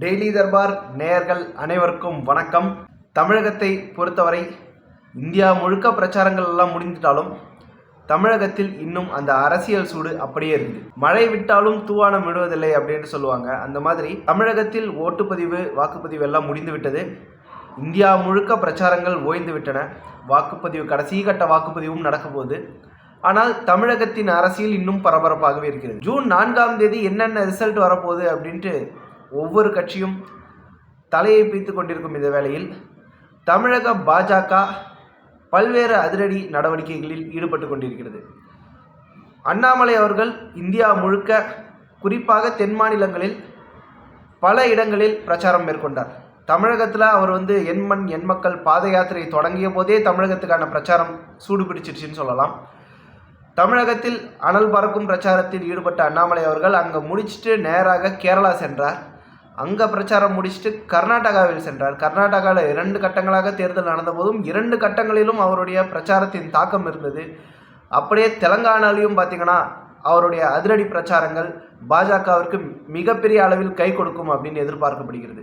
Daily Darbar நேயர்கள் அனைவருக்கும் வணக்கம். தமிழகத்தை பொறுத்தவரை இந்தியா முழுக்க பிரச்சாரங்கள் எல்லாம் முடிந்துட்டாலும் தமிழகத்தில் இன்னும் அந்த அரசியல் சூடு அப்படியே இருக்குது. மழை விட்டாலும் தூவானம் விடுவதில்லை அப்படின்னு சொல்லுவாங்க. அந்த மாதிரி தமிழகத்தில் ஓட்டுப்பதிவு வாக்குப்பதிவு எல்லாம் முடிந்து விட்டது இந்தியா முழுக்க பிரச்சாரங்கள் ஓய்ந்து விட்டன. வாக்குப்பதிவு கடைசி கட்ட வாக்குப்பதிவும் நடக்க போகுது. ஆனால் தமிழகத்தின் அரசியல் இன்னும் பரபரப்பாகவே இருக்கிறது. ஜூன் நான்காம் தேதி என்னென்ன ரிசல்ட் வரப்போகுது அப்படின்ட்டு ஒவ்வொரு கட்சியும் தலையை பிய்த்து கொண்டிருக்கும் இந்த வேளையில் தமிழக பாஜக பல்வேறு அதிரடி நடவடிக்கைகளில் ஈடுபட்டு கொண்டிருக்கிறது. அண்ணாமலை அவர்கள் இந்தியா முழுக்க குறிப்பாக தென் மாநிலங்களில் பல இடங்களில் பிரச்சாரம் மேற்கொண்டார். தமிழகத்தில் அவர் வந்து எண்மண் எண் மக்கள் பாத யாத்திரை தொடங்கிய போதே தமிழகத்துக்கான பிரச்சாரம் சூடு பிடிச்சிருச்சுன்னு சொல்லலாம். தமிழகத்தில் அனல் பறக்கும் பிரச்சாரத்தில் ஈடுபட்ட அண்ணாமலை அவர்கள் அங்கே முடிச்சுட்டு நேராக கேரளா சென்றார். அங்கே பிரச்சாரம் முடிச்சுட்டு கர்நாடகாவில் சென்றார். கர்நாடகாவில் இரண்டு கட்டங்களாக தேர்தல் நடந்த போதும் இரண்டு கட்டங்களிலும் அவருடைய பிரச்சாரத்தின் தாக்கம் இருந்தது. அப்படியே தெலங்கானாலையும் பார்த்தீங்கன்னா அவருடைய அதிரடி பிரச்சாரங்கள் பாஜகவிற்கு மிகப்பெரிய அளவில் கை கொடுக்கும் அப்படின்னு எதிர்பார்க்கப்படுகிறது.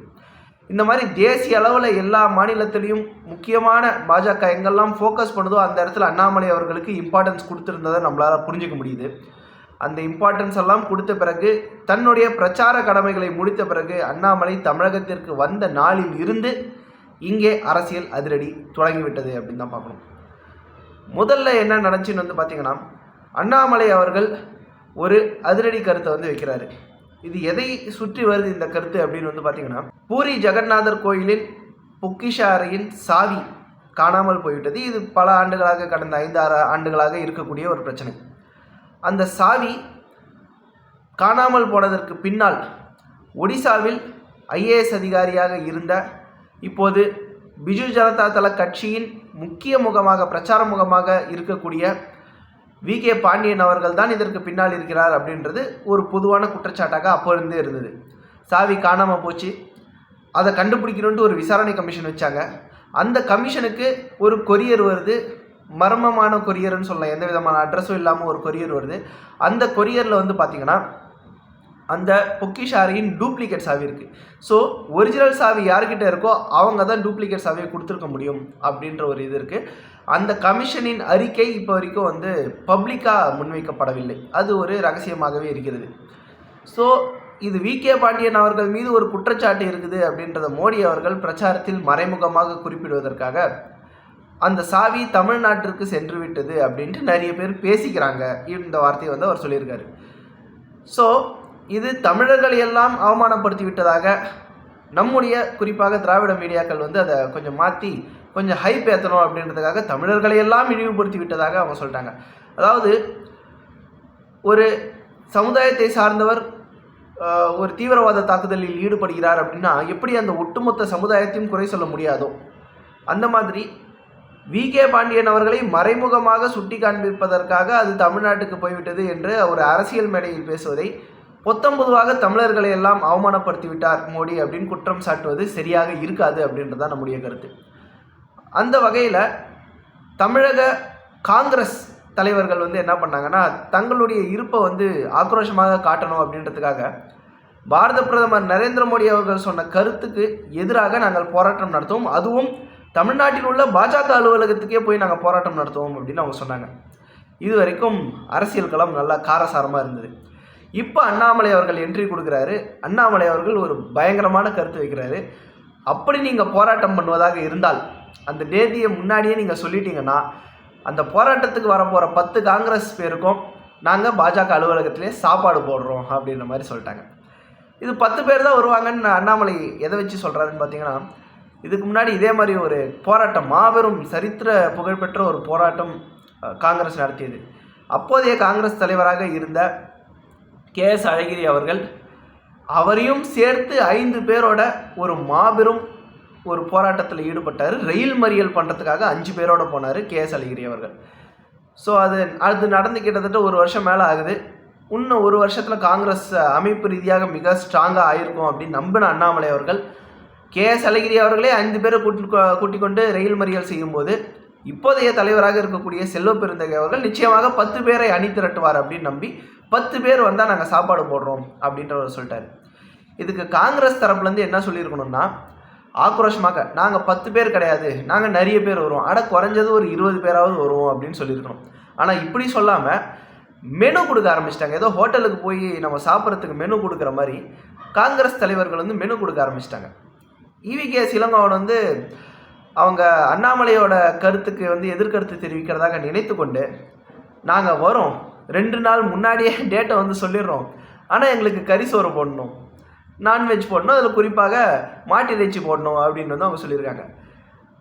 இந்த மாதிரி தேசிய அளவில் எல்லா மாநிலத்திலையும் முக்கியமான பாஜக எங்கெல்லாம் ஃபோக்கஸ் பண்ணுதோ அந்த இடத்துல அண்ணாமலை அவர்களுக்கு இம்பார்ட்டன்ஸ் கொடுத்துருந்ததை நம்மளால் புரிஞ்சுக்க முடியுது. அந்த இம்பார்ட்டன்ஸ் எல்லாம் கொடுத்த பிறகு தன்னுடைய பிரச்சார கடமைகளை முடித்த பிறகு அண்ணாமலை தமிழகத்திற்கு வந்த நாளில் இருந்து இங்கே அரசியல் அதிரடி தொடங்கிவிட்டது அப்படின்னு தான் பார்க்கணும். முதல்ல என்ன நடந்துச்சுன்னு வந்து பார்த்தீங்கன்னா அண்ணாமலை அவர்கள் ஒரு அதிரடி கருத்தை வந்து வைக்கிறாரு. இது எதை சுற்றி வருது இந்த கருத்து அப்படின்னு வந்து பார்த்தீங்கன்னா பூரி ஜெகநாதர் கோயிலின் பொக்கிஷ அறையின் சாவி காணாமல் போய்விட்டது. இது பல ஆண்டுகளாக கடந்த ஐந்து ஆறு ஆண்டுகளாக இருக்கக்கூடிய ஒரு பிரச்சனை. அந்த சாவி காணாமல் போனதற்கு பின்னால் ஒடிசாவில் ஐஏஎஸ் அதிகாரியாக இருந்த இப்போது பிஜு ஜனதா தள கட்சியின் முக்கிய முகமாக பிரச்சார முகமாக இருக்கக்கூடிய வி. கே. பாண்டியன் அவர்கள் தான் இதற்கு பின்னால் இருக்கிறார் அப்படின்றது ஒரு பொதுவான குற்றச்சாட்டாக அப்போ இருந்தே இருந்தது. சாவி காணாமல் போச்சு. அதை கண்டுபிடிக்கணுன்ட்டு ஒரு விசாரணை கமிஷன் வச்சாங்க. அந்த கமிஷனுக்கு ஒரு கொரியர் வருது. மர்மமான கொரியர்னு சொல்லலாம். எந்த விதமான அட்ரஸும் இல்லாமல் ஒரு கொரியர் வருது. அந்த கொரியரில் வந்து பார்த்திங்கன்னா அந்த பொக்கிஷாரியின் டூப்ளிகேட் சாவி இருக்குது ஸோ ஒரிஜினல் சாவி யார்கிட்ட இருக்கோ அவங்க தான் டூப்ளிகேட் சாவியை கொடுத்துருக்க முடியும் அப்படின்ற ஒரு இது இருக்குது அந்த கமிஷனின் அறிக்கை இப்போ வரைக்கும் வந்து பப்ளிக்காக முன்வைக்கப்படவில்லை. அது ஒரு ரகசியமாகவே இருக்கிறது. ஸோ இது வி. கே. பாண்டியன் அவர்கள் மீது ஒரு குற்றச்சாட்டு இருக்குது அப்படின்றத மோடி அவர்கள் பிரச்சாரத்தில் மறைமுகமாக குறிப்பிடுவதற்காக அந்த சாவி தமிழ்நாட்டிற்கு சென்று விட்டது அப்படின்ட்டு நிறைய பேர் பேசிக்கிறாங்க. இந்த வார்த்தையை வந்து அவர் சொல்லியிருக்காரு. ஸோ இது தமிழர்களை எல்லாம் அவமானப்படுத்தி விட்டதாக நம்முடைய குறிப்பாக திராவிட மீடியாக்கள் வந்து அதை கொஞ்சம் மாற்றி கொஞ்சம் ஹைப் ஏற்றணும் அப்படின்றதுக்காக தமிழர்களை எல்லாம் இழிவுபடுத்தி விட்டதாக அவங்க சொல்லிட்டாங்க அதாவது ஒரு சமுதாயத்தை சார்ந்தவர் ஒரு தீவிரவாத தாக்குதலில் ஈடுபடுகிறார் அப்படின்னா எப்படி அந்த ஒட்டுமொத்த சமுதாயத்தையும் குறை சொல்ல முடியாதோ அந்த மாதிரி வி. கே. பாண்டியன் அவர்களை மறைமுகமாக சுட்டி காண்பிப்பதற்காக அது தமிழ்நாட்டுக்கு போய்விட்டது என்று ஒரு அரசியல் மேடையில் பேசுவதை பொத்தம்பொதுவாக தமிழர்களை எல்லாம் அவமானப்படுத்தி விட்டார் மோடி அப்படின்னு குற்றம் சாட்டுவது சரியாக இருக்காது அப்படின்றது தான் நம்முடைய கருத்து. அந்த வகையில் தமிழக காங்கிரஸ் தலைவர்கள் வந்து என்ன பண்ணாங்கன்னா தங்களுடைய இருப்பை வந்து ஆக்ரோஷமாக காட்டணும் அப்படின்றதுக்காக பாரத பிரதமர் நரேந்திர மோடி அவர்கள் சொன்ன கருத்துக்கு எதிராக நாங்கள் போராட்டம் நடத்துவோம். அதுவும் தமிழ்நாட்டில் உள்ள பாஜக அலுவலகத்துக்கே போய் நாங்கள் போராட்டம் நடத்துவோம் அப்படின்னு அவங்க சொன்னாங்க. இது வரைக்கும் அரசியல் களம் நல்லா காரசாரமாக இருந்தது. இப்போ அண்ணாமலை அவர்கள் என்ட்ரி கொடுக்குறாரு. அண்ணாமலை அவர்கள் ஒரு பயங்கரமான கருத்து வைக்கிறாரு. அப்படி நீங்கள் போராட்டம் பண்ணுவதாக இருந்தால் அந்த தேதியை முன்னாடியே நீங்கள் சொல்லிட்டீங்கன்னா அந்த போராட்டத்துக்கு வரப்போகிற பத்து காங்கிரஸ் பேருக்கும் நாங்கள் பாஜக அலுவலகத்திலே சாப்பாடு போடுறோம் அப்படின்ற மாதிரி சொல்லிட்டாங்க. இது பத்து பேர் தான் வருவாங்கன்னு அண்ணாமலை எதை வச்சு சொல்கிறாருன்னு பார்த்தீங்கன்னா இதுக்கு முன்னாடி இதே மாதிரி ஒரு போராட்டம் மாபெரும் சரித்திர புகழ்பெற்ற ஒரு போராட்டம் காங்கிரஸ் நடத்தியது. அப்போதைய காங்கிரஸ் தலைவராக இருந்த கே எஸ் அழகிரி அவர்கள் அவரையும் சேர்த்து ஐந்து பேரோட ஒரு மாபெரும் ஒரு போராட்டத்தில் ஈடுபட்டார். ரயில் மறியல் பண்ணுறதுக்காக அஞ்சு பேரோட போனார் கே எஸ் அழகிரி அவர்கள். ஸோ அது அது நடந்து கிட்டத்தட்ட ஒரு வருஷம் மேலே ஆகுது. இன்னும் ஒரு வருஷத்தில் காங்கிரஸ் அமைப்பு ரீதியாக மிக ஸ்ட்ராங்காக ஆயிருக்கும் அப்படின்னு நம்பின அண்ணாமலை அவர்கள் கே எஸ் அழகிரி அவர்களே ஐந்து பேரை கூட்டி கூட்டிக் கொண்டு ரயில் மறியல் செய்யும்போது இப்போதைய தலைவராக இருக்கக்கூடிய செல்வ பெருந்தகை அவர்கள் நிச்சயமாக பத்து பேரை அணி திரட்டுவார் அப்படின்னு நம்பி பத்து பேர் வந்தால் நாங்கள் சாப்பாடு போடுறோம் அப்படின்றவர் சொல்லிட்டார். இதுக்கு காங்கிரஸ் தரப்புலேருந்து என்ன சொல்லியிருக்கணும்னா ஆக்ரோஷமாக நாங்கள் பத்து பேர் கிடையாது நாங்கள் நிறைய பேர் வருவோம் ஆனால் குறைஞ்சது ஒரு இருபது பேராவது வருவோம் அப்படின்னு சொல்லியிருக்கணும். ஆனால் இப்படி சொல்லாமல் மெனு கொடுக்க ஆரம்பிச்சிட்டாங்க. ஏதோ ஹோட்டலுக்கு போய் நம்ம சாப்பிட்றதுக்கு மெனு கொடுக்குற மாதிரி காங்கிரஸ் தலைவர்கள் வந்து மெனு கொடுக்க ஆரம்பிச்சிட்டாங்க. இவி இளங்கோவன் வந்து அவங்க அண்ணாமலையோட கருத்துக்கு வந்து எதிர்கருத்து தெரிவிக்கிறதாக நினைத்து கொண்டு நாங்கள் வரோம். ரெண்டு நாள் முன்னாடியே டேட்டை வந்து சொல்லிடுறோம். ஆனால் எங்களுக்கு கறி சோறு போடணும். நான்வெஜ் போடணும். அதில் குறிப்பாக மாட்டு இறைச்சி போடணும் அப்படின்னு வந்து அவங்க சொல்லியிருக்காங்க.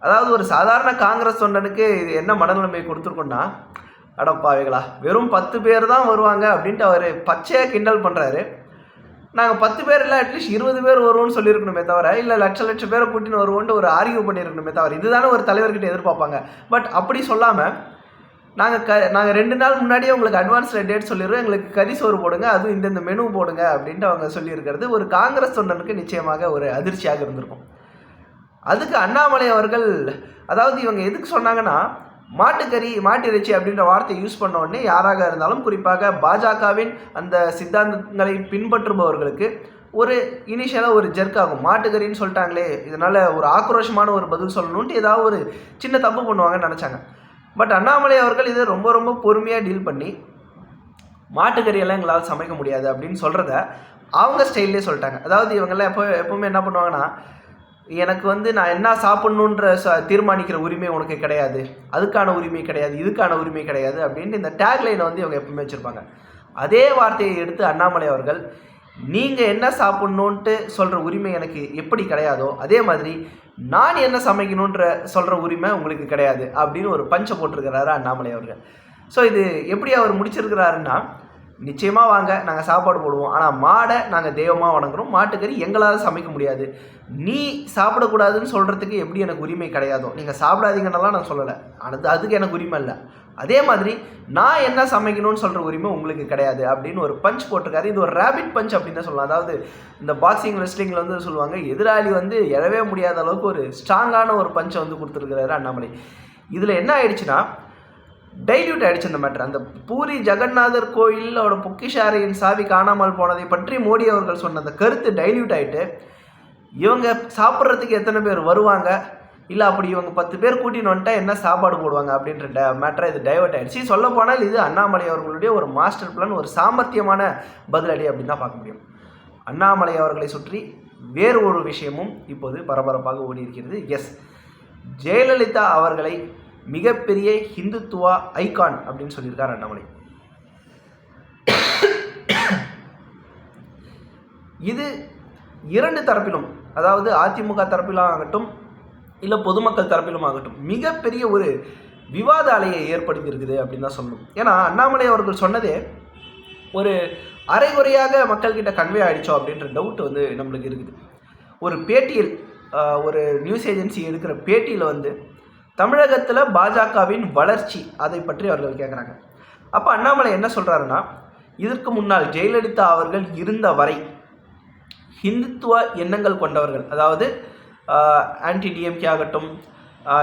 அதாவது ஒரு சாதாரண காங்கிரஸ் தொண்டனுக்கு இது என்ன மனநிலைமை கொடுத்துருக்கோன்னா அடப்பாவைகளா வெறும் பத்து பேர் தான் வருவாங்க அப்படின்ட்டு அவர் பச்சையாக கிண்டல் பண்ணுறாரு நாங்கள் பத்து பேர் இல்லை அட்லீஸ்ட் இருபது பேர் வருவோம்னு சொல்லியிருக்கணுமே தவிர இல்லை லட்ச லட்சம் பேரை கூட்டின்னு வருவோன்ட்டு ஒரு ஆர்கியூ பண்ணியிருக்கணுமே தவிர இதுதானே ஒரு தலைவர்கிட்ட எதிர்பார்ப்பாங்க. பட் அப்படி சொல்லாமல் நாங்கள் க நாங்கள் ரெண்டு நாள் முன்னாடியே உங்களுக்கு அட்வான்ஸில் டேட் சொல்லிடுறோம் எங்களுக்கு கறி சோறு போடுங்க அதுவும் இந்தந்த மெனு போடுங்க அப்படின்ட்டு அவங்க சொல்லியிருக்கிறது ஒரு காங்கிரஸ் தொண்டனுக்கு நிச்சயமாக ஒரு அதிர்ச்சியாக இருந்திருக்கும். அதுக்கு அண்ணாமலை அவர்கள் அதாவது இவங்க எதுக்கு சொன்னாங்கன்னா மாட்டுக்கறி மாட்டிறைச்சி அப்படின்ற வார்த்தையை யூஸ் பண்ண உடனே யாராக இருந்தாலும் குறிப்பாக பாஜகவின் அந்த சித்தாந்தங்களை பின்பற்றுபவர்களுக்கு ஒரு இனிஷியலாக ஒரு ஜெர்க் ஆகும். மாட்டுக்கறின்னு சொல்லிட்டாங்களே இதனால் ஒரு ஆக்ரோஷமான ஒரு பதில் சொல்லணுன்ட்டு ஏதாவது ஒரு சின்ன தப்பு பண்ணுவாங்கன்னு நினச்சாங்க. பட் அண்ணாமலை அவர்கள் இதை ரொம்ப ரொம்ப பொறுமையாக டீல் பண்ணி மாட்டுக்கறியெல்லாம் எங்களால் சமைக்க முடியாது அப்படின்னு சொல்கிறத அவங்க ஸ்டைல்லே சொல்லிட்டாங்க. அதாவது இவங்கெல்லாம் எப்போ எப்போவுமே என்ன பண்ணுவாங்கன்னா எனக்கு வந்து நான் என்ன சாப்பிட்ணுன்ற தீர்மானிக்கிற உரிமை உனக்கு கிடையாது. அதுக்கான உரிமை கிடையாது இதுக்கான உரிமை கிடையாது அப்படின்ட்டு இந்த டேக்லைனை வந்து இவங்க எப்பவுமே வச்சுருப்பாங்க. அதே வார்த்தையை எடுத்து அண்ணாமலை அவர்கள் நீங்கள் என்ன சாப்பிட்ணுன்ட்டு சொல்கிற உரிமை எனக்கு எப்படி கிடையாதோ அதே மாதிரி நான் என்ன சமைக்கணுன்ற சொல்கிற உரிமை உங்களுக்கு கிடையாது. அப்படின்னு ஒரு பஞ்சை போட்டிருக்கிறாரு அண்ணாமலை அவர்கள். ஸோ இது எப்படி அவர் முடிச்சிருக்கிறாருன்னா நிச்சயமாக வாங்க நாங்கள் சாப்பாடு போடுவோம். ஆனால் மாடை நாங்கள் தெய்வமாக வணங்குறோம். மாட்டுக்கறி எங்களால் சமைக்க முடியாது. நீ சாப்பிடக்கூடாதுன்னு சொல்கிறதுக்கு எப்படி எனக்கு உரிமை கிடையாதோ? நீங்கள் சாப்பிடாதீங்கன்னெல்லாம் நான் சொல்லலை. அது அதுக்கு எனக்கு உரிமை இல்லை. அதே மாதிரி நான் என்ன சமைக்கணும்னு சொல்கிற உரிமை உங்களுக்கு கிடையாது அப்படின்னு ஒரு பஞ்ச் போட்டிருக்காரு. இது ஒரு ரேபிட் பஞ்ச் அப்படின்னு தான் சொல்லலாம். அதாவது இந்த பாக்ஸிங் ரெஸ்லிங்கில் வந்து சொல்லுவாங்க எதிராளி வந்து எழவே முடியாத அளவுக்கு ஒரு ஸ்ட்ராங்கான ஒரு பஞ்சை வந்து கொடுத்துருக்கிறாரு அண்ணாமலை. இதில் என்ன ஆயிடுச்சுன்னா டைல்யூட் ஆகிடுச்சு இந்த மேட்ரு அந்த பூரி ஜெகநாதர் கோயிலோட பொக்கிஷ சாவி காணாமல் போனதை பற்றி மோடி அவர்கள் சொன்ன அந்த கருத்து டைல்யூட் ஆகிட்டு இவங்க சாப்பிட்றதுக்கு எத்தனை பேர் வருவாங்க? இல்லை அப்படி இவங்க பத்து பேர் கூட்டின்னு வந்துட்டா என்ன சாப்பாடு போடுவாங்க அப்படின்ற ட மேட்டரை இது டைவர்ட் ஆகிடுச்சு சொல்ல போனால் இது அண்ணாமலை அவர்களுடைய ஒரு மாஸ்டர் பிளான் ஒரு சாமர்த்தியமான பதிலடி அப்படின்னு தான் பார்க்க முடியும். அண்ணாமலை அவர்களை சுற்றி வேறு ஒரு விஷயமும் இப்போது பரபரப்பாக ஓடி இருக்கிறது எஸ் ஜெயலலிதா அவர்களை மிகப்பெரிய ஹிந்துத்துவா ஐகான் அப்படின்னு சொல்லியிருக்கார் அண்ணாமலை. இது இரண்டு தரப்பிலும் அதாவது அதிமுக தரப்பிலும் ஆகட்டும் இல்லை பொதுமக்கள் தரப்பிலும் ஆகட்டும் மிகப்பெரிய ஒரு விவாத அலையை ஏற்படுத்தியிருக்குது அப்படின்னு தான் சொல்லணும். ஏன்னா அண்ணாமலை அவர்கள் சொன்னதே ஒரு அரைகுறையாக மக்கள்கிட்ட கன்வே ஆகிடுச்சோம் அப்படின்ற டவுட் வந்து நம்மளுக்கு இருக்குது. ஒரு பேட்டியில் ஒரு நியூஸ் ஏஜென்சி எடுக்கிற பேட்டியில் வந்து தமிழகத்தில் பாஜகவின் வளர்ச்சி அதை பற்றி அவர்கள் கேட்குறாங்க அப்போ அண்ணாமலை என்ன சொல்கிறாருன்னா இதற்கு முன்னால் ஜெயலலிதா அவர்கள் இருந்த வரை ஹிந்துத்துவ எண்ணங்கள் கொண்டவர்கள் அதாவது ஆன்டி டிஎம்கே ஆகட்டும்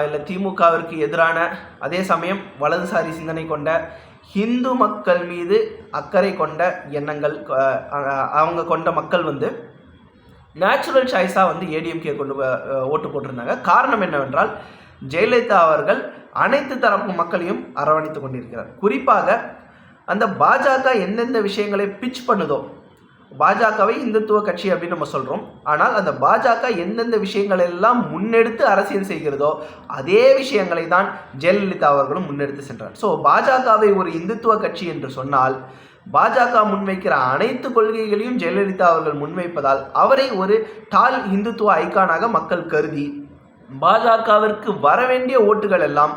இல்லை திமுகவிற்கு எதிரான அதே சமயம் வலதுசாரி சிந்தனை கொண்ட ஹிந்து மக்கள் மீது அக்கறை கொண்ட எண்ணங்கள் அவங்க கொண்ட மக்கள் வந்து நேச்சுரல் சாய்ஸாக வந்து ஏடிஎம்கே கொண்டு ஓட்டு போட்டிருந்தாங்க. காரணம் என்னவென்றால் ஜெயலலிதா அவர்கள் அனைத்து தரப்பு மக்களையும் அரவணைத்து கொண்டிருக்கிறார். குறிப்பாக அந்த பாஜக எந்தெந்த விஷயங்களை பிச் பண்ணுதோ பாஜகவை இந்துத்துவ கட்சி அப்படின்னு நம்ம சொல்கிறோம் ஆனால் அந்த பாஜக எந்தெந்த விஷயங்கள் எல்லாம் முன்னெடுத்து அரசியல் செய்கிறதோ அதே விஷயங்களை தான் ஜெயலலிதா அவர்களும் முன்னெடுத்து சென்றார். ஸோ பாஜகவை ஒரு இந்துத்துவ கட்சி என்று சொன்னால் பாஜக முன்வைக்கிற அனைத்து கொள்கைகளையும் ஜெயலலிதா அவர்கள் முன்வைப்பதால் அவரை ஒரு டால் இந்துத்துவ ஐகானாக மக்கள் கருதி பாஜகவிற்கு வர வேண்டிய ஓட்டுகள் எல்லாம்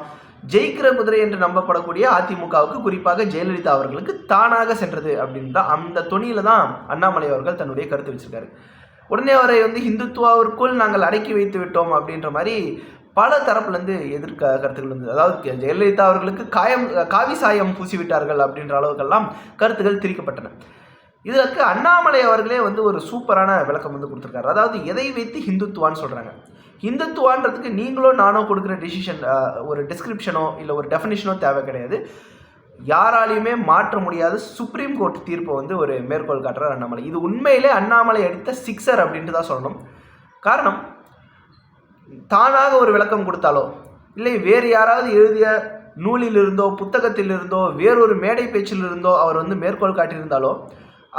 ஜெயிக்கிற குதிரை என்று நம்பப்படக்கூடிய அதிமுகவுக்கு குறிப்பாக ஜெயலலிதா அவர்களுக்கு தானாக சென்றது அப்படின்னு தான் அந்த தொனியில தான் அண்ணாமலை அவர்கள் தன்னுடைய கருத்து வச்சிருக்காரு. உடனே அவரை வந்து இந்துத்துவாவிற்குள் நாங்கள் அடக்கி வைத்து விட்டோம் அப்படின்ற மாதிரி பல தரப்புலேருந்து எதிர்க்க கருத்துக்கள் இருந்தது. அதாவது ஜெயலலிதா அவர்களுக்கு காயம் காவி சாயம் பூசி விட்டார்கள் அப்படின்ற அளவுக்கெல்லாம் கருத்துக்கள் திரிக்கப்பட்டன. இதற்கு அண்ணாமலை அவர்களே வந்து ஒரு சூப்பரான விளக்கம் வந்து கொடுத்துருக்காரு. அதாவது எதை வைத்து ஹிந்துத்துவான்னு சொல்கிறாங்க ஹிந்துத்துவான்றதுக்கு நீங்களோ நானோ கொடுக்குற டிசிஷன் ஒரு டிஸ்கிரிப்ஷனோ இல்லை ஒரு டெஃபினிஷனோ தேவை கிடையாது. யாராலையுமே மாற்ற முடியாத சுப்ரீம் கோர்ட் தீர்ப்பை வந்து ஒரு மேற்கோள் காட்டுறார் அண்ணாமலை. இது உண்மையிலே அண்ணாமலை அடித்த சிக்ஸர் அப்படின்ட்டு தான் சொல்லணும். காரணம் தானாக ஒரு விளக்கம் கொடுத்தாலோ இல்லை வேறு யாராவது எழுதிய நூலிலிருந்தோ புத்தகத்திலிருந்தோ வேறொரு மேடை பேச்சிலிருந்தோ அவர் வந்து மேற்கோள் காட்டியிருந்தாலோ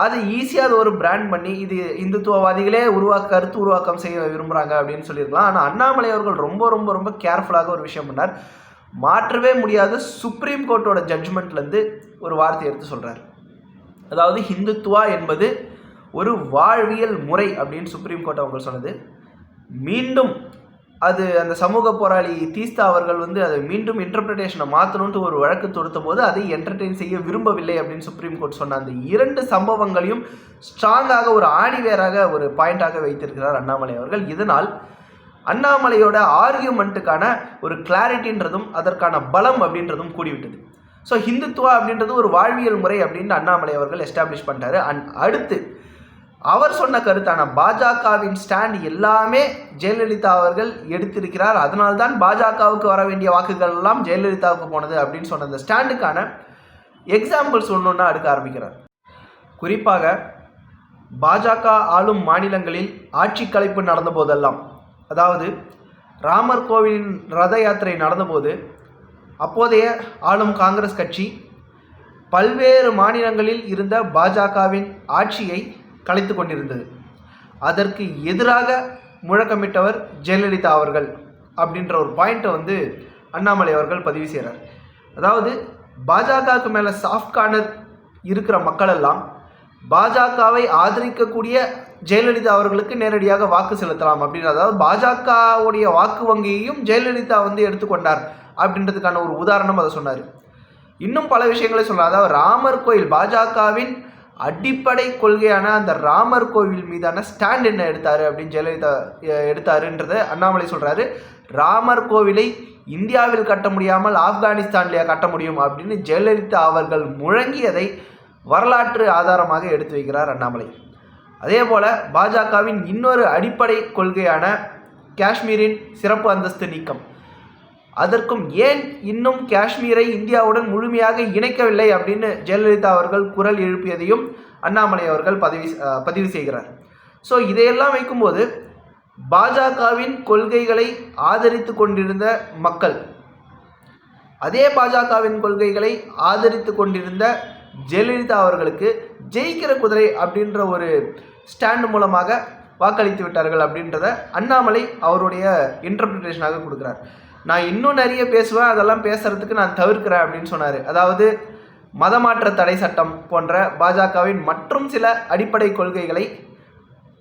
அது ஈஸியாக அது ஒரு பிராண்ட் பண்ணி இது இந்துத்துவவாதிகளே உருவாக்க கருத்து உருவாக்கம் செய்ய விரும்புகிறாங்க அப்படின்னு சொல்லியிருக்கலாம். ஆனால் அண்ணாமலை அவர்கள் ரொம்ப ரொம்ப ரொம்ப கேர்ஃபுல்லாக ஒரு விஷயம் பண்ணார். மாற்றவே முடியாத. சுப்ரீம் கோர்ட்டோட ஜட்ஜ்மெண்ட்லேருந்து ஒரு வார்த்தை எடுத்து சொல்கிறார் அதாவது ஹிந்துத்துவா என்பது ஒரு வாழ்வியல் முறை அப்படின்னு சுப்ரீம் கோர்ட் அவங்க சொன்னது. மீண்டும் அது அந்த சமூக போராளி தீஸ்தா அவர்கள் வந்து அதை மீண்டும் இன்டர்பிரிட்டேஷனை மாற்றணுன்ட்டு ஒரு வழக்கு தொடுத்த போது அதை என்டர்டெயின் செய்ய விரும்பவில்லை அப்படின்னு சுப்ரீம் கோர்ட் சொன்ன அந்த இரண்டு சம்பவங்களையும் ஸ்ட்ராங்காக ஒரு ஆணிவேராக ஒரு பாயிண்டாக வைத்திருக்கிறார் அண்ணாமலை அவர்கள். இதனால் அண்ணாமலையோட ஆர்கியூமெண்ட்டுக்கான ஒரு கிளாரிட்டின்றதும் அதற்கான பலம் அப்படின்றதும் கூடிவிட்டது. ஸோ ஹிந்துத்துவா அப்படின்றது ஒரு வாழ்வியல் முறை அப்படின்னு அண்ணாமலை அவர்கள் எஸ்டாப்ளிஷ் பண்ணிட்டாரு. அண்ட் அடுத்து அவர் சொன்ன கருத்தான பாஜகவின் ஸ்டாண்ட் எல்லாமே ஜெயலலிதா அவர்கள் எடுத்திருக்கிறார். அதனால்தான் பாஜகவுக்கு வர வேண்டிய வாக்குகள் எல்லாம் ஜெயலலிதாவுக்கு போனது அப்படின்னு சொன்ன அந்த ஸ்டாண்டுக்கான எக்ஸாம்பிள்ஸ் ஒன்று ஒன்றா எடுக்க ஆரம்பிக்கிறார். குறிப்பாக பாஜக ஆளும் மாநிலங்களில் ஆட்சி கலைப்பு நடந்த போதெல்லாம் அதாவது ராமர் கோவிலின் ரத யாத்திரை நடந்தபோது அப்போதைய ஆளும் காங்கிரஸ் கட்சி பல்வேறு மாநிலங்களில் இருந்த பாஜகவின் ஆட்சியை கலைத்து கொண்டிருந்தது. அதற்கு எதிராக முழக்கமிட்டவர் ஜெயலலிதா அவர்கள் அப்படின்ற ஒரு பாயிண்ட்டை வந்து அண்ணாமலை அவர்கள் பதிவு செய்கிறார் அதாவது பாஜகவுக்கு மேலே சாஃப்ட் கார்னர் இருக்கிற மக்கள் எல்லாம் பாஜகவை ஆதரிக்கக்கூடிய ஜெயலலிதா அவர்களுக்கு நேரடியாக வாக்கு செலுத்தலாம் அப்படின்னு அதாவது பாஜகவுடைய வாக்கு வங்கியையும் ஜெயலலிதா வந்து எடுத்துக்கொண்டார் அப்படின்றதுக்கான ஒரு உதாரணம் அதை சொன்னார். இன்னும் பல விஷயங்களை சொல்லலாம். அதாவது ராமர் கோயில் பாஜகவின் அடிப்படை கொள்கையான அந்த ராமர் கோவில் மீதான ஸ்டாண்ட் என்ன எடுத்தார் அப்படின்னு ஜெயலலிதா அஹ், எடுத்தாருன்றதை அண்ணாமலை சொல்கிறாரு ராமர் கோவிலை இந்தியாவில் கட்ட முடியாமல் ஆப்கானிஸ்தான்லேயே கட்ட முடியும் அப்படின்னு ஜெயலலிதா அவர்கள் முழங்கியதை வரலாற்று ஆதாரமாக எடுத்து வைக்கிறார் அண்ணாமலை. அதே போல் பாஜகவின் இன்னொரு அடிப்படை கொள்கையான காஷ்மீரின் சிறப்பு அந்தஸ்து நீக்கம். அதற்கும் ஏன் இன்னும் காஷ்மீரை இந்தியாவுடன் முழுமையாக இணைக்கவில்லை அப்படின்னு ஜெயலலிதா அவர்கள் குரல் எழுப்பியதையும் அண்ணாமலை அவர்கள் பதிவு பதிவு செய்கிறார். ஸோ இதையெல்லாம் வைக்கும்போது பாஜகவின் கொள்கைகளை ஆதரித்து கொண்டிருந்த மக்கள் அதே பாஜகவின் கொள்கைகளை ஆதரித்து கொண்டிருந்த ஜெயலலிதா அவர்களுக்கு ஜெயிக்கிற குதிரை அப்படின்ற ஒரு ஸ்டாண்ட் மூலமாக வாக்களித்து விட்டார்கள் அப்படின்றத அண்ணாமலை அவருடைய இன்டர்பிரிட்டேஷனாக கொடுக்குறார். நான் இன்னும் நிறைய பேசுவேன் அதெல்லாம் பேசுறதுக்கு நான் தவிர்க்கிறேன் அப்படின்னு சொன்னார். அதாவது மதமாற்ற தடை சட்டம் போன்ற பாஜகவின் மற்றும் சில அடிப்படை கொள்கைகளை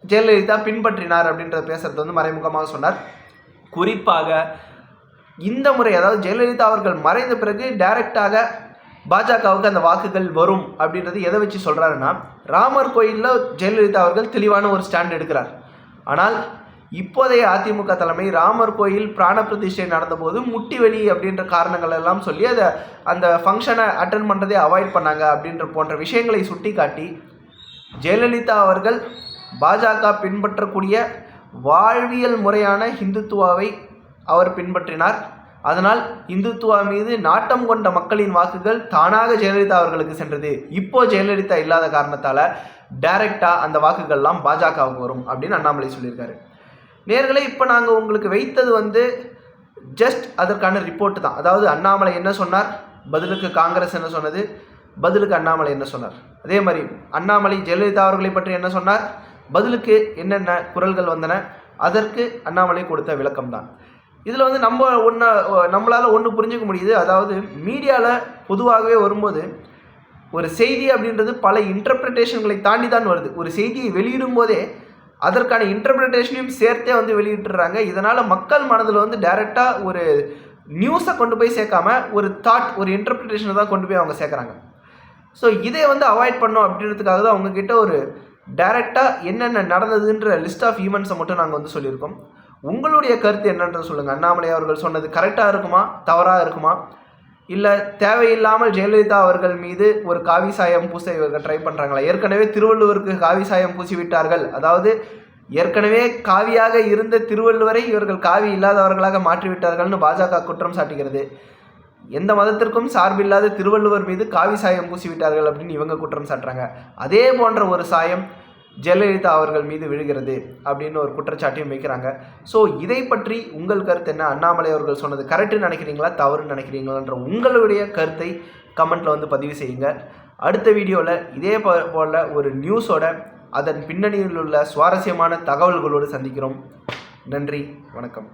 ஜெயலலிதா பின்பற்றினார் அப்படின்றத பேசுறது வந்து மறைமுகமாக சொன்னார். குறிப்பாக இந்த முறை அதாவது ஜெயலலிதா அவர்கள் மறைந்த பிறகு டைரக்டாக பாஜகவுக்கு அந்த வாக்குகள் வரும் அப்படின்றது எதை வச்சு சொல்கிறாருன்னா ராமர் கோயிலில் ஜெயலலிதா அவர்கள் தெளிவான ஒரு ஸ்டாண்ட் எடுக்கிறார். ஆனால் இப்போதைய அதிமுக தலைமை ராமர் கோயில் பிராண பிரதிஷ்டை நடந்தபோது முட்டி வலி அப்படின்ற காரணங்கள் எல்லாம் சொல்லி அதை அந்த ஃபங்க்ஷனை அட்டன் பண்ணுறதே அவாய்ட் பண்ணாங்க அப்படின்ற போன்ற விஷயங்களை சுட்டிக்காட்டி ஜெயலலிதா அவர்கள் பாஜக பின்பற்றக்கூடிய வாழ்வியல் முறையான ஹிந்துத்துவாவை அவர் பின்பற்றினார். அதனால் இந்துத்துவா மீது நாட்டம் கொண்ட மக்களின் வாக்குகள் தானாக ஜெயலலிதா அவர்களுக்கு சென்றது. இப்போ ஜெயலலிதா இல்லாத காரணத்தால் டைரெக்டாக அந்த வாக்குகள்லாம் பாஜகவுக்கு வரும் அப்படின்னு அண்ணாமலை சொல்லியிருக்காரு. நேர்களே இப்போ நாங்கள் உங்களுக்கு வைத்தது வந்து ஜஸ்ட் அதற்கான ரிப்போர்ட் தான். அதாவது அண்ணாமலை என்ன சொன்னார்? பதிலுக்கு காங்கிரஸ் என்ன சொன்னது? பதிலுக்கு அண்ணாமலை என்ன சொன்னார்? அதே மாதிரி அண்ணாமலை ஜெயலலிதா அவர்களை பற்றி என்ன சொன்னார்? பதிலுக்கு என்னென்ன குரல்கள் வந்தன? அதற்கு அண்ணாமலை கொடுத்த விளக்கம் தான். இதில் வந்து நம்ம ஒன்று நம்மளால் ஒன்று புரிஞ்சுக்க முடியுது. அதாவது மீடியாவில் பொதுவாகவே வரும்போது ஒரு செய்தி அப்படின்றது பல இன்டர்பிரிட்டேஷன்களை தாண்டி தான் வருது. ஒரு செய்தியை வெளியிடும் போதே அதற்கான இன்டர்பிரிட்டேஷனையும் சேர்த்தே வந்து வெளியிட்டுறாங்க. இதனால் மக்கள் மனதில் வந்து டைரெக்டாக ஒரு நியூஸை கொண்டு போய் சேர்க்காம ஒரு தாட் ஒரு இன்டர்பிரிட்டேஷனை தான் கொண்டு போய் அவங்க சேர்க்குறாங்க. ஸோ இதை வந்து அவாய்ட் பண்ணோம் அப்படின்றதுக்காக தான் அவங்கக்கிட்ட ஒரு டைரெக்டாக என்னென்ன நடந்ததுன்ற லிஸ்ட் ஆஃப் ஈவெண்ட்ஸை மட்டும் நாங்கள் வந்து சொல்லியிருக்கோம். உங்களுடைய கருத்து என்னன்றது சொல்லுங்கள் அண்ணாமலை அவர்கள் சொன்னது கரெக்டாக இருக்குமா? தவறாக இருக்குமா? இல்லை தேவையில்லாமல் ஜெயலலிதா அவர்கள் மீது ஒரு காவி சாயம் பூச இவர்கள் ட்ரை பண்ணுறாங்களா ஏற்கனவே திருவள்ளுவருக்கு காவி சாயம் பூசி விட்டார்கள் அதாவது ஏற்கனவே காவியாக இருந்த திருவள்ளுவரை இவர்கள் காவி இல்லாதவர்களாக மாற்றிவிட்டார்கள்னு பாஜக குற்றம் சாட்டுகிறது. எந்த மதத்திற்கும் சார்பில்லாத திருவள்ளுவர் மீது காவி சாயம் பூசிவிட்டார்கள் அப்படின்னு இவங்க குற்றம் சாட்டுறாங்க. அதே போன்ற ஒரு சாயம் ஜெயலலிதா அவர்கள் மீது விழுகிறது அப்படின்னு ஒரு குற்றச்சாட்டையும் வைக்கிறாங்க. ஸோ இதை பற்றி உங்கள் கருத்து என்ன? அண்ணாமலை அவர்கள் சொன்னது கரெக்டுன்னு நினைக்கிறீங்களா? தவறுன்னு நினைக்கிறீங்களான்ற உங்களுடைய கருத்தை கமெண்ட்டில் வந்து பதிவு செய்யுங்க. அடுத்த வீடியோவில் இதே போ- போல ஒரு நியூஸோட அதன் பின்னணியில் உள்ள சுவாரஸ்யமான தகவல்களோடு சந்திக்கிறோம். நன்றி வணக்கம்.